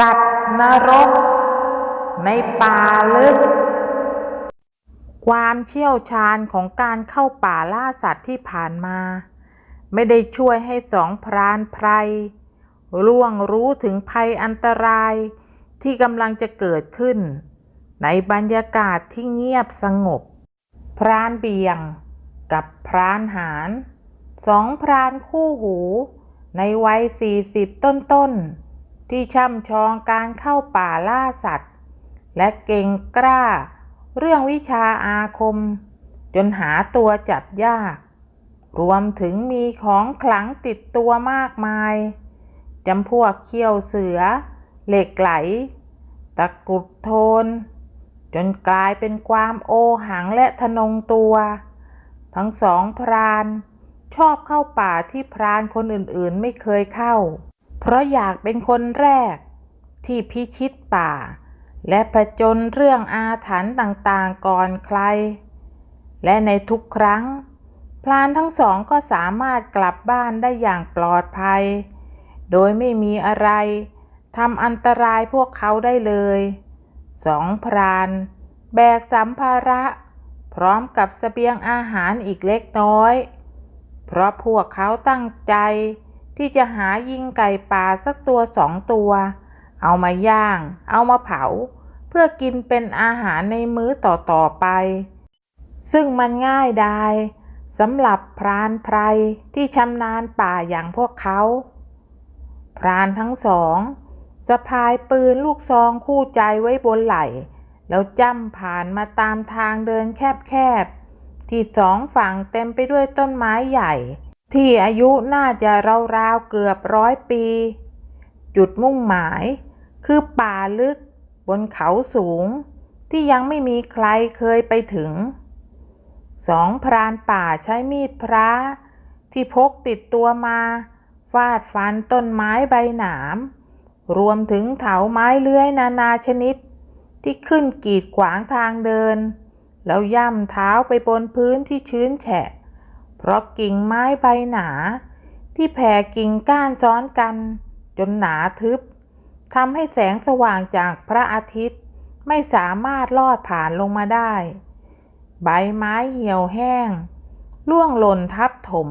สัตว์นรก ในป่าลึก ความเชี่ยวชาญของการเข้าป่าล่าสัตว์ที่ผ่านมา ไม่ได้ช่วยให้สองพรานไพรล่วงรู้ถึงภัยอันตรายที่กำลังจะเกิดขึ้น ในบรรยากาศที่เงียบสงบ พรานเบียง กับพรานหารสองพรานคู่หู ในวัยสี่สิบต้นๆ ที่ช่ำชองการเข้าป่าล่าสัตว์ และเก่งกล้า เรื่องวิชาอาคม จนหาตัวจับยาก รวมถึงมีของขลังติดตัวมากมายจำพวกเขี้ยวเสือ เหล็กไหล ตะกรุดโทน จนกลายเป็นความโอหังและทะนงตัว ทั้งสองพราน ชอบเข้าป่าที่พรานคนอื่นๆไม่เคยเข้า เพราะอยากเป็นคนแรกที่พิชิตป่า และผจญเรื่องอาถรรพ์ต่างๆก่อนใคร และในทุกครั้งพรานทั้งสองก็สามารถกลับบ้านได้อย่างปลอดภัย โดยไม่มีอะไรทำอันตรายพวกเขาได้เลย สองพราน แบกสัมภาระ พร้อมกับสเสบียงอาหารอีกเล็กน้อย เพราะพวกเขาตั้งใจ ที่จะหายิงไก่ป่าสักตัวสองตัว เอามาย่าง เอามาเผา เพื่อกินเป็นอาหารในมื้อต่อๆไป ซึ่งมันง่ายดายสำหรับพรานไพรที่ชำนาญป่าอย่างพวกเขา พรานทั้งสองสะพายปืนลูกซองคู่ใจไว้บนไหล่ แล้วจ้ำผ่านมาตามทางเดินแคบๆ ที่สองฝั่งเต็มไปด้วยต้นไม้ใหญ่ ที่อายุน่าจะราวๆเกือบร้อยปี จุดมุ่งหมาย คือป่าลึกบนเขาสูง ที่ยังไม่มีใครเคยไปถึง สองพรานป่าใช้มีดพระที่พกติดตัวมา ฟาดฟันต้นไม้ใบหนาม รวมถึงเถาไม้เลื้อยนานาชนิด ที่ขึ้นกีดขวางทางเดิน แล้วย่ำเท้าไปบนพื้นที่ชื้นแฉะ เพราะกิ่งไม้ใบหนา ที่แผ่กิ่งก้านซ้อนกัน จนหนาทึบทำให้แสงสว่างจากพระอาทิตย์ ไม่สามารถลอดผ่านลงมาได้ ใบไม้เหี่ยวแห้งล่วงหล่นทับถม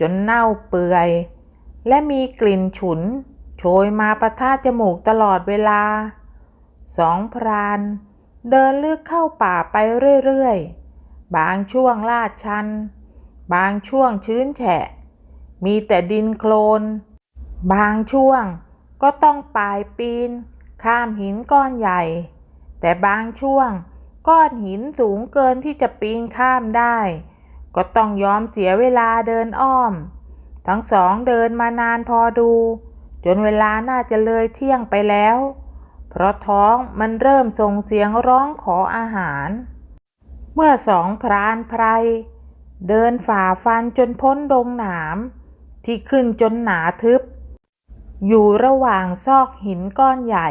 จนเน่าเปื่อย และมีกลิ่นฉุน โชยมาประทะจมูกตลอดเวลา สองพราน เดินเลือกเข้าป่าไปเรื่อย ๆ บางช่วงลาดชัน บางช่วงชื้นแฉะ มีแต่ดินโคลน บางช่วงก็ต้องป่ายปีน ข้ามหินก้อนใหญ่ แต่บางช่วงก้อนหินสูงเกินที่จะปีนข้ามได้ ก็ต้องยอมเสียเวลาเดินอ้อม ทั้งสองเดินมานานพอดู จนเวลาน่าจะเลยเที่ยงไปแล้ว เพราะท้องมันเริ่มส่งเสียงร้องขออาหาร เมื่อสองพรานไพร เดินฝ่าฟันจนพ้นดงหนาม ที่ขึ้นจนหนาทึบ อยู่ระหว่างซอกหินก้อนใหญ่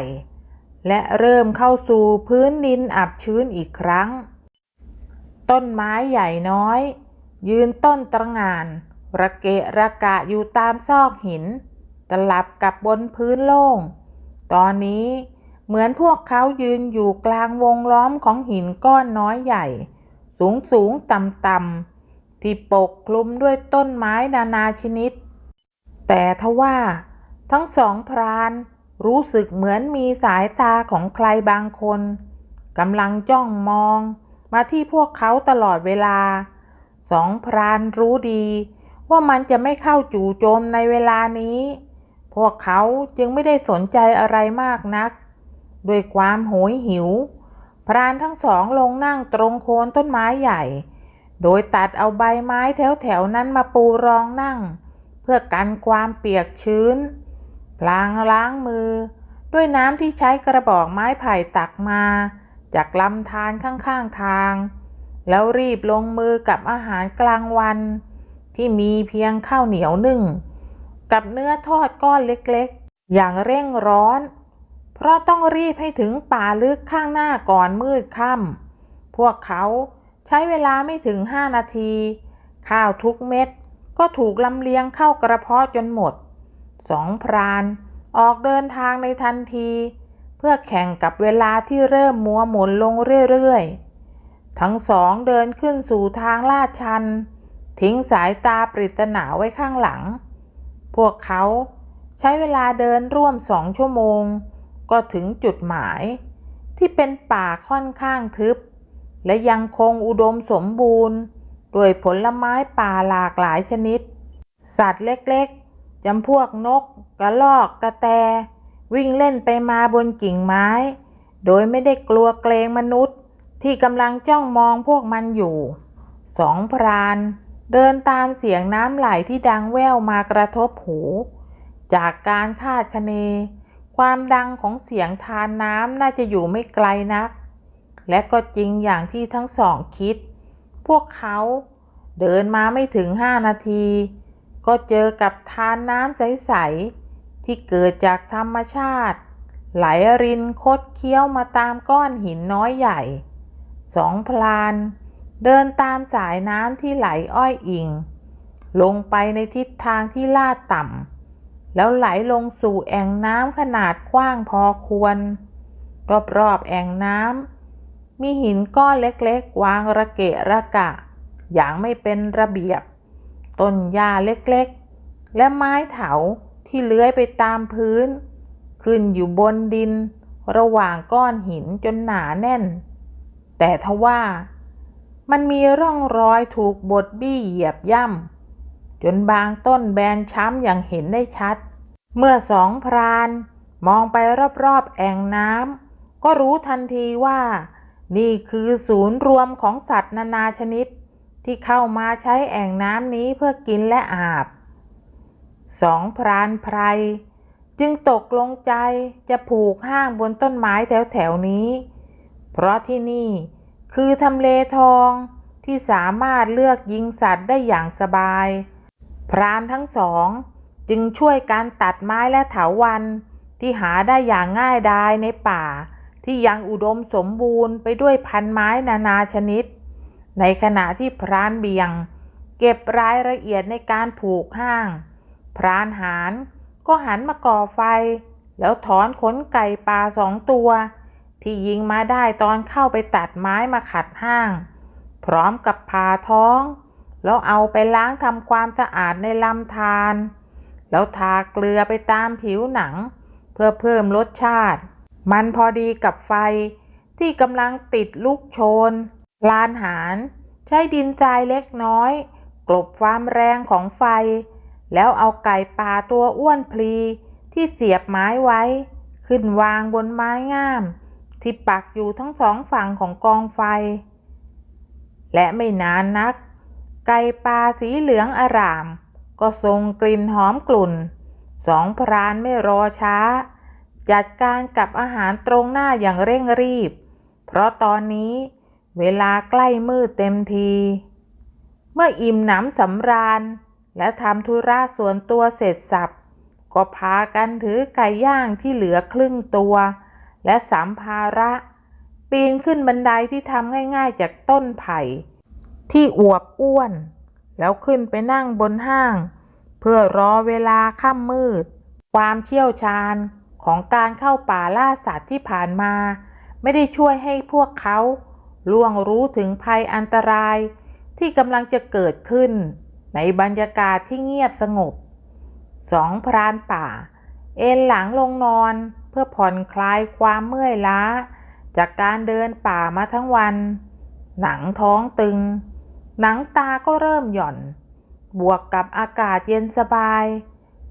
และเริ่มเข้าสู่พื้นดินอับชื้นอีกครั้ง ต้นไม้ใหญ่น้อย ยืนต้นตระงาน ระเกะระกะอยู่ตามซอกหิน ตลับกับบนพื้นโล่ง ตอนนี้เหมือนพวกเขายืนอยู่กลางวงล้อมของหินก้อนน้อยใหญ่ สูงสูงต่ำต่ำ ที่ปกคลุมด้วยต้นไม้นานาชนิด แต่ทว่าทั้งสองพรานรู้สึกเหมือนมีสายตาของใครบางคนกำลังจ้องมองมาที่พวกเขาตลอดเวลา สองพรานรู้ดี ว่ามันจะไม่เข้าจู่โจมในเวลานี้ พวกเขาจึงไม่ได้สนใจอะไรมากนัก ด้วยความโหยหิว พรานทั้งสองลงนั่งตรงโคนต้นไม้ใหญ่ โดยตัดเอาใบไม้แถวๆนั้นมาปูรองนั่ง เพื่อกันความเปียกชื้นพลางล้างมือ ด้วยน้ำที่ใช้กระบอกไม้ไผ่ตักมา จากลำธารข้างๆทาง แล้วรีบลงมือกับอาหารกลางวัน ที่มีเพียงข้าวเหนียวนึ่ง กับเนื้อทอดก้อนเล็กๆ อย่างเร่งร้อน เพราะต้องรีบให้ถึงป่าลึกข้างหน้าก่อนมืดค่ำพวกเขา ใช้เวลาไม่ถึงห้านาที ข้าวทุกเม็ด ก็ถูกลำเลียงเข้ากระเพาะจนหมด สองพรานออกเดินทางในทันที เพื่อแข่งกับเวลาที่เริ่มมัวหมุนลงเรื่อยๆ ทั้งสองเดินขึ้นสู่ทางลาดชัน ทิ้งสายตาปริศนาไว้ข้างหลัง พวกเขาใช้เวลาเดินร่วมสองชั่วโมง ก็ถึงจุดหมาย ที่เป็นป่าค่อนข้างทึบ และยังคงอุดมสมบูรณ์ด้วยผลไม้ป่าหลากหลายชนิด สัตว์เล็กๆจำพวกนก กระรอกกระแต วิ่งเล่นไปมาบนกิ่งไม้ โดยไม่ได้กลัวเกรงมนุษย์ ที่กำลังจ้องมองพวกมันอยู่ สองพราน เดินตามเสียงน้ำไหลที่ดังแว่วมากระทบหู จากการคาดคะเน ความดังของเสียงทานน้ำน่าจะอยู่ไม่ไกลนัก และก็จริงอย่างที่ทั้งสองคิด พวกเขาเดินมาไม่ถึงห้านาที ก็เจอกับทานน้ำใส ๆ ที่เกิดจากธรรมชาติ ไหลรินคดเคี้ยวมาตามก้อนหินน้อยใหญ่ สองพลาน เดินตามสายน้ำที่ไหลอ้อยอิง ลงไปในทิศทางที่ลาดต่ำแล้วไหลลงสู่แอ่งน้ำขนาดกว้างพอควร รอบๆแอ่งน้ำ มีหินก้อนเล็กๆ วางระเกะระกะ อย่างไม่เป็นระเบียบ ต้นหญ้าเล็กๆ และไม้เถาที่เลื้อยไปตามพื้น ขึ้นอยู่บนดิน ระหว่างก้อนหินจนหนาแน่น แต่ทว่า มันมีร่องรอยถูกบดบี้เหยียบย่ำจนบางต้นแบนช้ำอย่างเห็นได้ชัด เมื่อสองพราน มองไปรอบๆแอ่งน้ำก็รู้ทันทีว่า นี่คือศูนย์รวมของสัตว์นานาชนิด ที่เข้ามาใช้แอ่งน้ำนี้เพื่อกินและอาบสองพรานไพรจึงตกลงใจจะผูกห้างบนต้นไม้แถวๆนี้ เพราะที่นี่คือทำเลทองที่สามารถเลือกยิงสัตว์ได้อย่างสบาย พรานทั้งสองจึงช่วยการตัดไม้และเถาวันที่หาได้อย่างง่ายดายในป่า ที่ยังอุดมสมบูรณ์ไปด้วยพันไม้นานาชนิด ในขณะที่พรานเบียง เก็บรายละเอียดในการผูกห้าง พรานหารก็หันมาก่อไฟ แล้วถอนขนไก่ป่าสองตัว ที่ยิงมาได้ตอนเข้าไปตัดไม้มาขัดห้าง พร้อมกับผ่าท้อง แล้วเอาไปล้างทำความสะอาดในลำธารแล้วทาเกลือไปตามผิวหนัง เพื่อเพิ่มรสชาติ มันพอดีกับไฟที่กำลังติดลุกโชน ลานหารใช้ดินทรายเล็กน้อย กลบความแรงของไฟ แล้วเอาไก่ป่าตัวอ้วนพลี ที่เสียบไม้ไว้ ขึ้นวางบนไม้งาม ที่ปักอยู่ทั้งสองฝั่งของกองไฟ และไม่นานนัก ไก่ป่าสีเหลืองอร่าม ก็ส่งกลิ่นหอมกลุ่น สองพรานไม่รอช้า จัดการกับอาหารตรงหน้าอย่างเร่งรีบ เพราะตอนนี้เวลาใกล้มืดเต็มที เมื่ออิ่มหนำสำราญ และทำธุระส่วนตัวเสร็จสับ ก็พากันถือไก่ย่างที่เหลือครึ่งตัว และสัมภาระ ปีนขึ้นบันไดที่ทำง่ายๆจากต้นไผ่ ที่อวบอ้วน แล้วขึ้นไปนั่งบนห้าง เพื่อรอเวลาค่ำมืด ความเชี่ยวชาญ ของการเข้าป่าล่าสัตว์ที่ผ่านมา ไม่ได้ช่วยให้พวกเขาล่วงรู้ถึงภัยอันตรายที่กำลังจะเกิดขึ้น ในบรรยากาศที่เงียบสงบสองพรานป่า เอนหลังลงนอนเพื่อผ่อนคลายความเมื่อยล้า จากการเดินป่ามาทั้งวัน หนังท้องตึง หนังตาก็เริ่มหย่อน บวกกับอากาศเย็นสบาย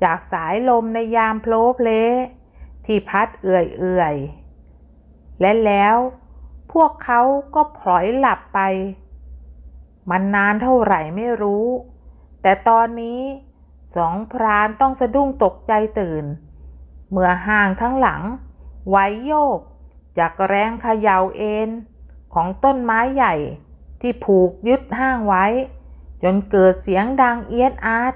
จากสายลมในยามโพลเพล ที่พัดเอื่อยๆ และแล้วพวกเขาก็พลอยหลับไป มันนานเท่าไหร่ไม่รู้ แต่ตอนนี้สองพรานต้องสะดุ้งตกใจตื่น เมื่อห่างทั้งหลังไหวโยก จากแรงเขย่าเอ็นของต้นไม้ใหญ่ที่ผูกยึดห้างไว้ จนเกิดเสียงดังเอียดอาร์ต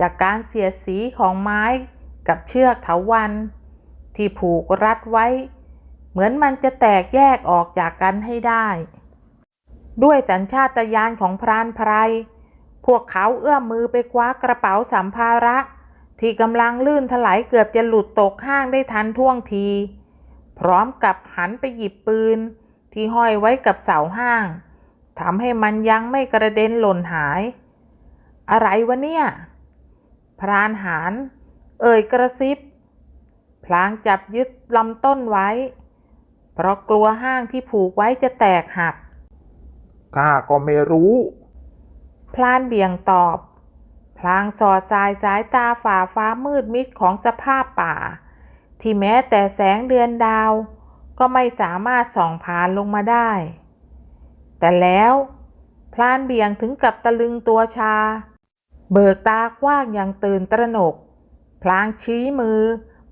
จากการเสียดสีของไม้กับเชือกเถาวัน ที่ผูกรัดไว้ เหมือนมันจะแตกแยกออกจากกันให้ได้ ด้วยสัญชาตญาณของพรานไพรพวกเขาเอื้อมมือไปคว้ากระเป๋าสัมภาระ ที่กำลังลื่นถลายเกือบจะหลุดตกห้างได้ทันท่วงที พร้อมกับหันไปหยิบปืน ที่ห้อยไว้กับเสาห้างทำให้มันยังไม่กระเด็นหล่นหาย อะไรวะเนี่ย พรานหารเอ่ยกระซิบ ลางจับยึดลำต้นไว้ เพราะกลัวห้างที่ผูกไว้จะแตกหัก ข้าก็ไม่รู้ พลานเบี่ยงตอบ พลางสอดสายสายตาฝ่าฟ้ามืดมิดของสภาพป่า ที่แม้แต่แสงเดือนดาว ก็ไม่สามารถส่องผ่านลงมาได้ แต่แล้วพลานเบี่ยงถึงกับตะลึงตัวชา เบิกตากว้างอย่างตื่นตระหนก พลางชี้มือ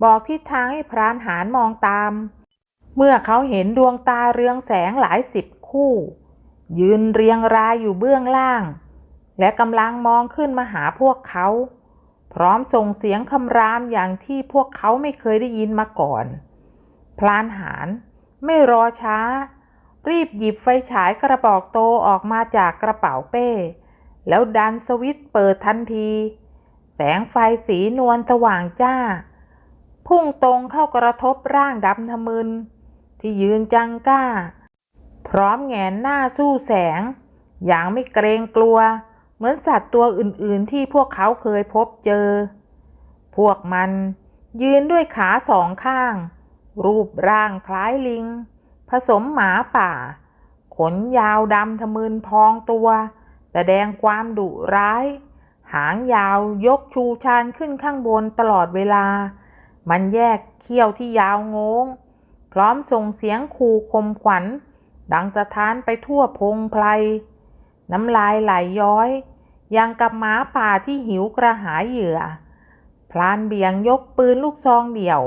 บอกทิศทางให้พรานหารมองตาม เมื่อเขาเห็นดวงตาเรืองแสงหลายสิบคู่ ยืนเรียงรายอยู่เบื้องล่าง และกำลังมองขึ้นมาหาพวกเขา พร้อมส่งเสียงคำรามอย่างที่พวกเขาไม่เคยได้ยินมาก่อนพลานหารไม่รอช้า รีบหยิบไฟฉายกระบอกโตออกมาจากกระเป๋าเป้ แล้วดันสวิตช์เปิดทันที แสงไฟสีนวลสว่างจ้า พุ่งตรงเข้ากระทบร่างดำทะมึน ที่ยืนจังก้า พร้อมแงนหน้าสู้แสง อย่างไม่เกรงกลัว เหมือนสัตว์ตัวอื่นๆ ที่พวกเขาเคยพบเจอ พวกมันยืนด้วยขาสองข้าง รูปร่างคล้ายลิง ผสมหมาป่า ขนยาวดำทะมึนพองตัว แสดงความดุร้าย หางยาวยกชูชานขึ้นข้างบนตลอดเวลา มันแยกเขี้ยวที่ยาวงง พร้อมส่งเสียงขู่คมขวัญ ดังสะท้านไปทั่วพงไพรน้ำลายไหลย้อย ยังกับหมาป่าที่หิวกระหายเหยื่อ พลานเบียงยกปืนลูกซองเดี่ยว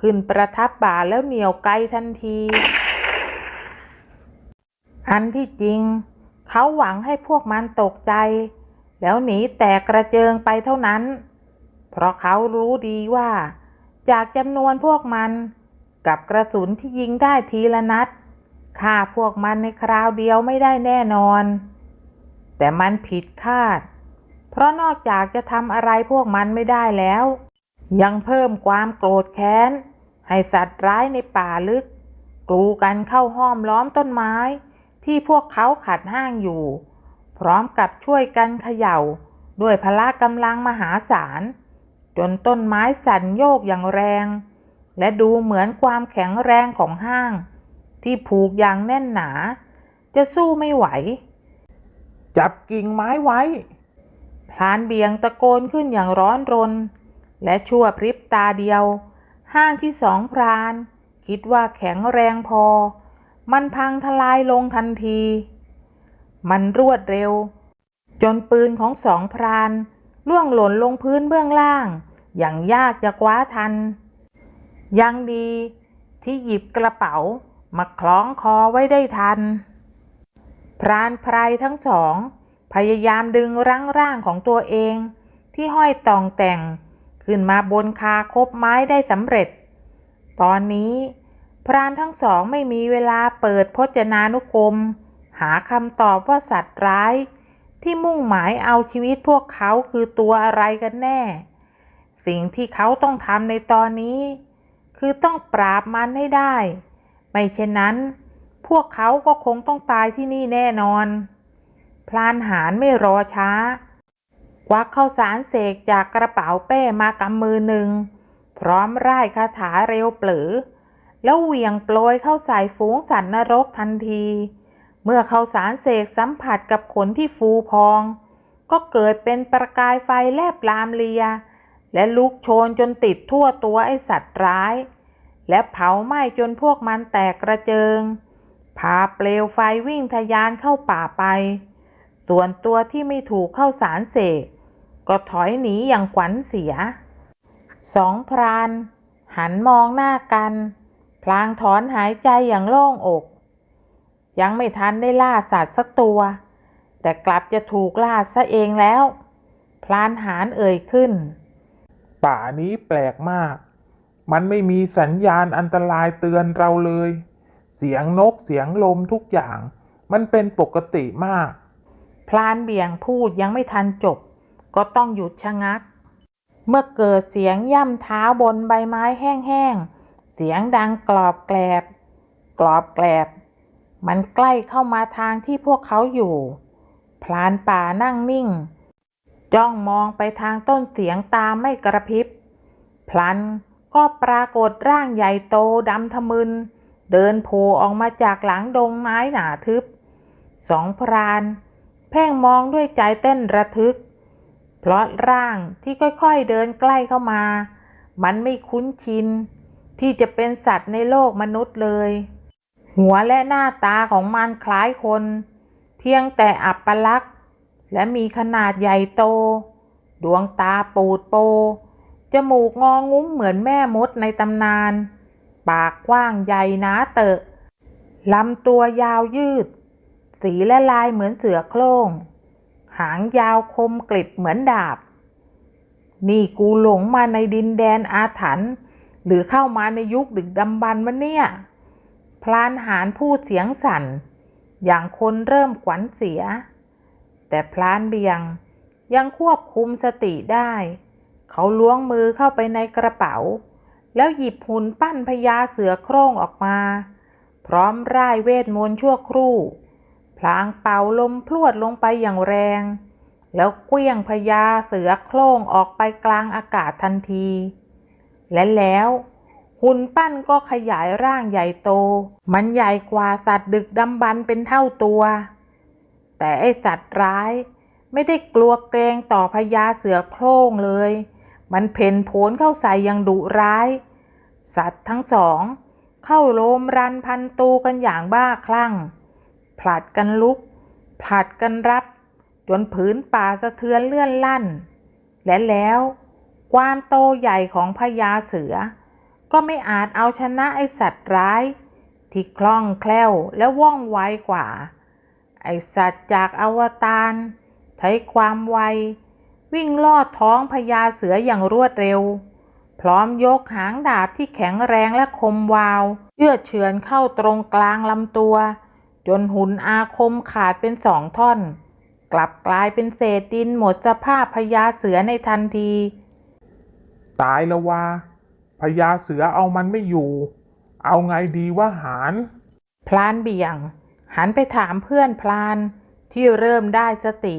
ขึ้นประทับบ่าแล้วเหนียวไกลทันที อันที่จริง เขาหวังให้พวกมันตกใจ แล้วหนีแตกกระเจิงไปเท่านั้น เพราะเขารู้ดีว่า จากจำนวนพวกมัน กับกระสุนที่ยิงได้ทีละนัดฆ่าพวกมันในคราวเดียวไม่ได้แน่นอน แต่มันผิดคาด เพราะนอกจากจะทำอะไรพวกมันไม่ได้แล้ว ยังเพิ่มความโกรธแค้น ให้สัตว์ร้ายในป่าลึก กลูกันเข้าห้อมล้อมต้นไม้ ที่พวกเขาขัดห้างอยู่ พร้อมกับช่วยกันเขย่า ด้วยพละกำลังมหาศาล จนต้นไม้สั่นโยกอย่างแรง และดูเหมือนความแข็งแรงของห้าง ที่ผูกอย่างแน่นหนา จะสู้ไม่ไหว จับกิ่งไม้ไว้ พลานเบียงตะโกนขึ้นอย่างร้อนรน และชั่วพริบตาเดียว ห้างที่สองพราน คิดว่าแข็งแรงพอ มันพังทลายลงทันที มันรวดเร็ว จนปืนของสองพราน ล่วงหล่นลงพื้นเบื้องล่าง อย่างยากจะคว้าทัน ยังดีที่หยิบกระเป๋ามาคล้องคอไว้ได้ทัน พรานไพรทั้งสอง พยายามดึงรั้งร่างของตัวเอง ที่ห้อยตองแต่ง ขึ้นมาบนคาคบไม้ได้สำเร็จ ตอนนี้ พรานทั้งสองไม่มีเวลาเปิดพจนานุกรม หาคำตอบว่าสัตว์ร้าย ที่มุ่งหมายเอาชีวิตพวกเขาคือตัวอะไรกันแน่ สิ่งที่เขาต้องทำในตอนนี้ คือต้องปราบมันให้ได้ ไม่เช่นนั้น พวกเขาก็คงต้องตายที่นี่แน่นอน พลานหารไม่รอช้า ควักข้าวสารเสกจากกระเป๋าเป้มากำมือหนึ่ง พร้อมร่ายคาถาเร็วเปลือ แล้วเหวี่ยงโปรยเข้าใส่ฝูงสัตว์นรกทันที เมื่อเข้าสารเสกสัมผัสกับขนที่ฟูพอง ก็เกิดเป็นประกายไฟแลบลามเลีย และลุกโชนจนติดทั่วตัวไอสัตว์ร้าย และเผาไหม้จนพวกมันแตกกระเจิง พาเปลวไฟวิ่งทะยานเข้าป่าไป ส่วนตัวที่ไม่ถูกเข้าสารเสก ก็ถอยหนีอย่างขวัญเสีย สองพรานหันมองหน้ากัน พลางถอนหายใจอย่างโล่งอก ยังไม่ทันได้ล่าสัตว์สักตัว แต่กลับจะถูกล่าซะเองแล้ว พลานหารเอ่ยขึ้น ป่านี้แปลกมาก มันไม่มีสัญญาณอันตรายเตือนเราเลย เสียงนกเสียงลมทุกอย่าง มันเป็นปกติมาก พลานเบี่ยงพูดยังไม่ทันจบ ก็ต้องหยุดชะงัก เมื่อเกิดเสียงย่ำเท้าบนใบไม้แห้งๆเสียงดังกรอบแกลบ กรอบแกลบ มันใกล้เข้ามาทางที่พวกเขาอยู่ พลานป่านั่งนิ่ง จ้องมองไปทางต้นเสียงตามไม่กระพริบ พลันก็ปรากฏร่างใหญ่โตดำทะมึน เดินโผล่ออกมาจากหลังดงไม้หนาทึบ สองพรานเพ่งมองด้วยใจเต้นระทึก เพราะร่างที่ค่อยๆเดินใกล้เข้ามา มันไม่คุ้นชิน ที่จะเป็นสัตว์ในโลกมนุษย์เลย หัวและหน้าตาของมันคล้ายคน เพียงแต่อับปลักษณ์และมีขนาดใหญ่โต ดวงตาปูดโป จมูกงองุ้มเหมือนแม่มดในตำนาน ปากกว้างใหญ่หนาเตอะลำตัวยาวยืด สีและลายเหมือนเสือโคร่ง หางยาวคมกริบเหมือนดาบ นี่กูหลงมาในดินแดนอาถรรพ์หรือเข้ามาในยุคดึกดำบรรพ์วะเนี่ย พลานหารพูดเสียงสั่น อย่างคนเริ่มขวัญเสีย แต่พลานเบียงยังควบคุมสติได้ เขาล้วงมือเข้าไปในกระเป๋า แล้วหยิบหุ่นปั้นพญาเสือโคร่งออกมา พร้อมร่ายเวทมนต์ชั่วครู่ พลางเป่าลมพรวดลงไปอย่างแรง แล้วเกลี้ยงพญาเสือโคร่งออกไปกลางอากาศทันที และแล้ว หุ่นปั้นก็ขยายร่างใหญ่โต มันใหญ่กว่าสัตว์ดึกดำบรรพ์เป็นเท่าตัว แต่ไอสัตว์ร้ายไม่ได้กลัวเกรงต่อพญาเสือโคร่งเลย มันเพ่นโผนเข้าใส่อย่างดุร้าย สัตว์ทั้งสอง เข้าโลมรันพันตูกันอย่างบ้าคลั่ง ผลัดกันลุก ผลัดกันรับจนผืนป่าสะเทือนเลื่อนลั่น และแล้ว ความโตใหญ่ของพญาเสือ ก็ไม่อาจเอาชนะไอสัตว์ร้าย ที่คล่องแคล่วและว่องไวกว่า ไอสัตว์จากอวตารใช้ความไว วิ่งลอดท้องพญาเสืออย่างรวดเร็ว พร้อมยกหางดาบที่แข็งแรงและคมวาวเยื่อเฉือนเข้าตรงกลางลำตัว จนหุ่นอาคมขาดเป็นสองท่อน กลับกลายเป็นเศษดินหมดสภาพพญาเสือในทันที ตายแล้วว่า ญาเสือเอามันไม่อยู่ เอาไงดีว่าหาร พลานเบี่ยง หันไปถามเพื่อนพลานที่เริ่มได้สติ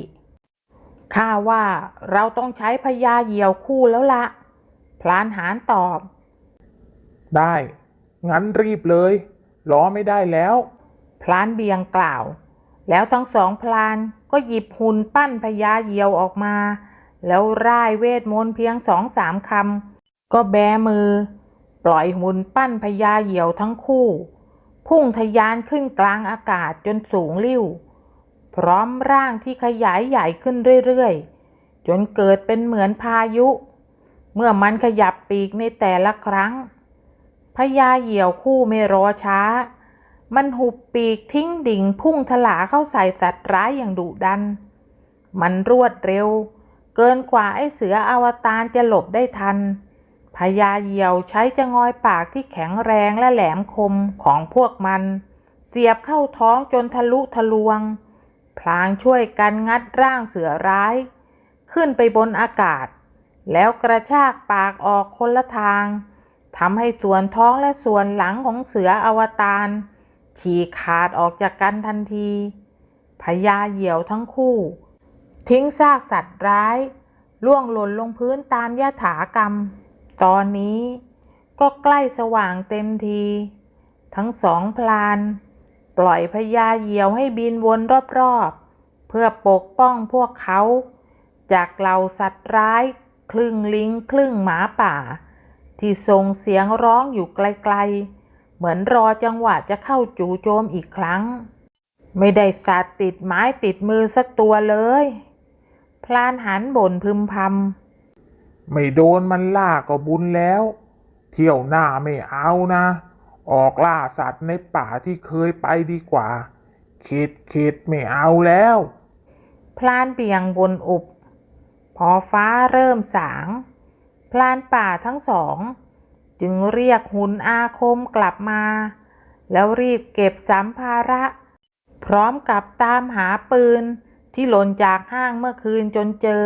ข้าว่าเราต้องใช้พญาเหยี่ยวคู่แล้วละ พลานหานตอบ ได้ งั้นรีบเลยรอไม่ได้แล้ว พลานเบียงกล่าว แล้วทั้งสองพลานก็หยิบหุ่นปั้นพญาเหยี่ยวออกมา แล้วร่ายเวทมนต์เพียงสองสามคำ ก็แบมือ ปล่อยหุ่นปั้นพญาเหยี่ยวทั้งคู่ พุ่งทะยานขึ้นกลางอากาศจนสูงลิ่ว พร้อมร่างที่ขยายใหญ่ขึ้นเรื่อยๆ จนเกิดเป็นเหมือนพายุ เมื่อมันขยับปีกในแต่ละครั้งพญาเหยี่ยวคู่ไม่รอช้า มันหุบปีกทิ้งดิ่งพุ่งถลาเข้าใส่สัตว์ร้ายอย่างดุดัน มันรวดเร็ว เกินกว่าไอ้เสืออวตารจะหลบได้ทัน พญาเหยี่ยวใช้จะงอยปากที่แข็งแรงและแหลมคมของพวกมัน เสียบเข้าท้องจนทะลุทะลวง พลางช่วยกันงัดร่างเสือร้าย ขึ้นไปบนอากาศ แล้วกระชากปากออกคนละทางทำให้ส่วนท้องและส่วนหลังของเสืออวตารฉีกขาดออกจากกันทันทีพญาเหยี่ยวทั้งคู่ ทิ้งซากสัตว์ร้าย ล่วงหล่นลงพื้นตามยถากรรม ตอนนี้ก็ใกล้สว่างเต็มที ทั้งสองพลาน ปล่อยพญาเหยี่ยวให้บินวนรอบๆ เพื่อปกป้องพวกเขา จากเหล่าสัตว์ร้าย ครึ่งลิงครึ่งหมาป่า ที่ส่งเสียงร้องอยู่ไกลๆ เหมือนรอจังหวะจะเข้าจู่โจมอีกครั้ง ไม่ได้สัตว์ติดไม้ติดมือสักตัวเลย พลานหันบ่นพึมพำ ไม่โดนมันล่าก็บุญแล้ว เที่ยวหน้าไม่เอานะ ออกล่าสัตว์ในป่าที่เคยไปดีกว่าคิดคิดไม่เอาแล้ว พลานเปียงบนอุบ พอฟ้าเริ่มสาง พลานป่าทั้งสอง จึงเรียกหุนอาคมกลับมา แล้วรีบเก็บสัมภาระ พร้อมกับตามหาปืนที่หล่นจากห้างเมื่อคืนจนเจอ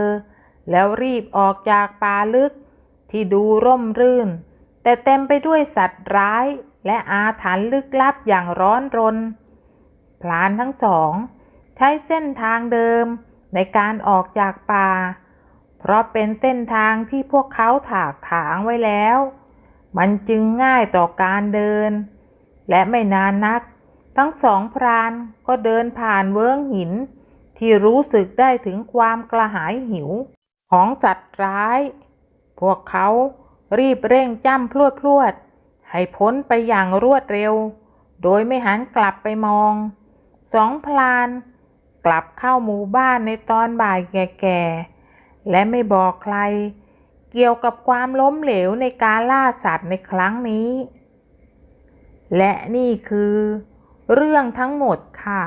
แล้วรีบออกจากป่าลึก ที่ดูร่มรื่น แต่เต็มไปด้วยสัตว์ร้ายและอาถรรพ์ลึกลับอย่างร้อนรน พลานทั้งสอง ใช้เส้นทางเดิมในการออกจากป่า เพราะเป็นเส้นทางที่พวกเขาถากถางไว้แล้ว มันจึงง่ายต่อการเดิน และไม่นานนัก ทั้งสองพรานก็เดินผ่านเวิ้งหิน ที่รู้สึกได้ถึงความกระหายหิว ของสัตว์ร้าย พวกเขารีบเร่งจ้ำพลวดพลวด ให้พ้นไปอย่างรวดเร็ว โดยไม่หันกลับไปมอง สองพลานกลับเข้าหมู่บ้านในตอนบ่ายแก่ๆ และไม่บอกใคร เกี่ยวกับความล้มเหลวในการล่าสัตว์ในครั้งนี้ และนี่คือ เรื่องทั้งหมดค่ะ